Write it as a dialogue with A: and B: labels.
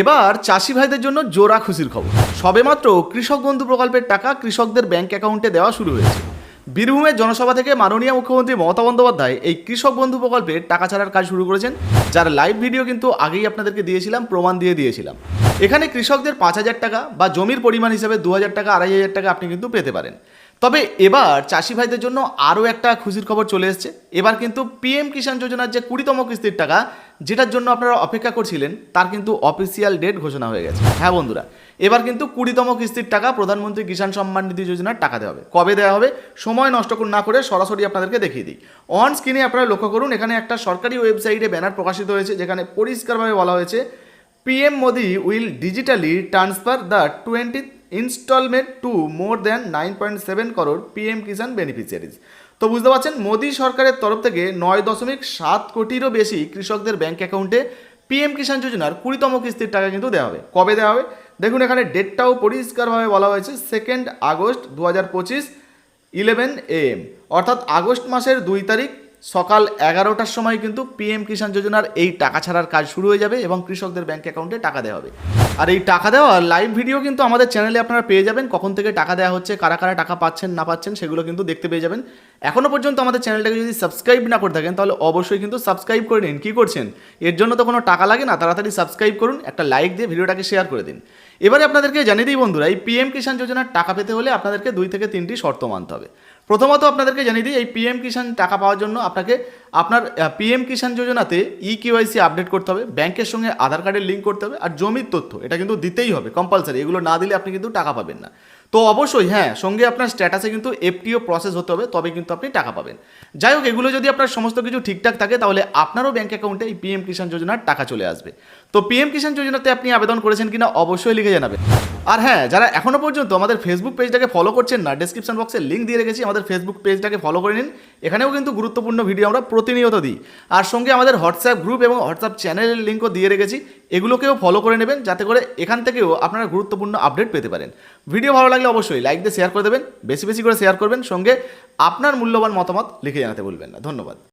A: এবার চাষি ভাইদের জন্য জোড়া খুশির খবর। সবেমাত্র কৃষক বন্ধু প্রকল্পের টাকা কৃষকদের ব্যাংক অ্যাকাউন্টে দেওয়া শুরু হয়েছে। বীরভূমের জনসভা থেকে মাননীয় মুখ্যমন্ত্রী মমতা বন্দ্যোপাধ্যায় এই কৃষক বন্ধু প্রকল্পে টাকা ছাড়ার কাজ শুরু করেছেন, যার লাইভ ভিডিও কিন্তু আগেই আপনাদেরকে দিয়েছিলাম, প্রমাণ দিয়ে দিয়েছিলাম। এখানে কৃষকদের পাঁচ হাজার টাকা বা জমির পরিমাণ হিসাবে দু হাজার টাকা, আড়াই হাজার টাকা আপনি কিন্তু পেতে পারেন। তবে এবার চাষি ভাইদের জন্য আরও একটা খুশির খবর চলে এসছে। এবার কিন্তু পিএম কিষাণ যোজনার যে কুড়িতম কিস্তির টাকা যেটার জন্য আপনারা অপেক্ষা করছিলেন, তার কিন্তু অফিসিয়াল ডেট ঘোষণা হয়ে গেছে। হ্যাঁ বন্ধুরা, এবার কিন্তু কুড়িতম কিস্তির টাকা প্রধানমন্ত্রী কিষাণ সম্মান নিধি যোজনার টাকা দেওয়া হবে। কবে দেওয়া হবে? সময় নষ্ট না করে সরাসরি আপনাদেরকে দেখিয়ে দিই। অন স্ক্রিনে আপনারা লক্ষ্য করুন, এখানে একটা সরকারি ওয়েবসাইটে ব্যানার প্রকাশিত হয়েছে, যেখানে পরিষ্কারভাবে বলা হয়েছে PM Modi will digitally transfer the twenty instalment to more than nine point seven crore PM Kisan beneficiaries তো বুঝতে পারছেন, মোদী সরকারের তরফ থেকে নয় দশমিক সাত কোটিরও বেশি কৃষকদের ব্যাঙ্ক অ্যাকাউন্টে পিএম কিষাণ যোজনার কুড়িতম কিস্তির টাকা কিন্তু দেওয়া হবে। কবে দেওয়া হবে? দেখুন, এখানে ডেটটাও পরিষ্কারভাবে বলা হয়েছে সেকেন্ড আগস্ট দু হাজার পঁচিশ ইলেভেন এএম অর্থাৎ আগস্ট মাসের দুই তারিখ সকাল এগারোটার সময় কিন্তু পিএম কিষাণ যোজনার এই টাকা ছাড়ার কাজ শুরু হয়ে যাবে এবং কৃষকদের ব্যাঙ্ক অ্যাকাউন্টে টাকা দেওয়া হবে। আর এই টাকা দেওয়া লাইভ ভিডিও কিন্তু আমাদের চ্যানেলে আপনারা পেয়ে যাবেন। কখন থেকে টাকা দেওয়া হচ্ছে, কারা কারা টাকা পাচ্ছেন, না পাচ্ছেন, সেগুলো কিন্তু দেখতে পেয়ে যাবেন। এখনও পর্যন্ত আমাদের চ্যানেলটাকে যদি সাবস্ক্রাইব না করে থাকেন, তাহলে অবশ্যই কিন্তু সাবস্ক্রাইব করে নিন। কী করছেন? এর জন্য তো কোনো টাকা লাগে না, তাড়াতাড়ি সাবস্ক্রাইব করুন, একটা লাইক দিয়ে ভিডিওটাকে শেয়ার করে দিন। এবারে আপনাদেরকে জানিয়ে দিই বন্ধুরা, এই পিএম কিষাণ যোজনার টাকা পেতে হলে আপনাদেরকে দুই থেকে তিনটি শর্ত মানতে হবে। প্রথমত আপনাদেরকে জানিয়ে দিই, এই পিএম কিষাণ টাকা পাওয়ার জন্য আপনাকে আপনার পিএম কিষাণ যোজনাতে ই কেওয়াইসি আপডেট করতে হবে, ব্যাংকের সঙ্গে আধার কার্ডের লিঙ্ক করতে হবে, আর জমির তথ্য, এটা কিন্তু দিতেই হবে কম্পালসারি এগুলো না দিলে আপনি কিন্তু টাকা পাবেন না। তো অবশ্যই হ্যাঁ সঙ্গে আপনার স্ট্যাটাসে কিন্তু এফটিও প্রসেস হতে হবে, তবে কিন্তু আপনি টাকা পাবেন। যাই হোক, এগুলো যদি আপনার সমস্ত কিছু ঠিকঠাক থাকে, তাহলে আপনারও ব্যাঙ্ক অ্যাকাউন্টে এই পিএম কিষাণ যোজনার টাকা চলে আসবে। তো পিএম কিষাণ যোজনাতে আপনি আবেদন করেছেন কিনা, অবশ্যই লিখে জানাবেন। আর হ্যাঁ যারা এখনও পর্যন্ত আমাদের ফেসবুক পেজটাকে ফলো করছেন না ডেসক্রিপশন বক্সে লিঙ্ক দিয়ে রেখেছি, আমাদের ফেসবুক পেজটাকে ফলো করে নিন। এখানেও কিন্তু গুরুত্বপূর্ণ ভিডিও আমরা প্রতিনিয়ত দিই। আর সঙ্গে আমাদের হোয়াটসঅ্যাপ গ্রুপ এবং হোয়াটসঅ্যাপ চ্যানেলের লিঙ্কও দিয়ে রেখেছি, এগুলোকেও ফলো করে নেবেন, যাতে করে এখান থেকেও আপনারা গুরুত্বপূর্ণ আপডেট পেতে পারেন। ভিডিও ভালো লাগলে অবশ্যই লাইক দিয়ে শেয়ার করে দেবেন, বেশি বেশি করে শেয়ার করবেন, সঙ্গে আপনার মূল্যবান মতামত লিখে জানাতে বলবেন না। ধন্যবাদ।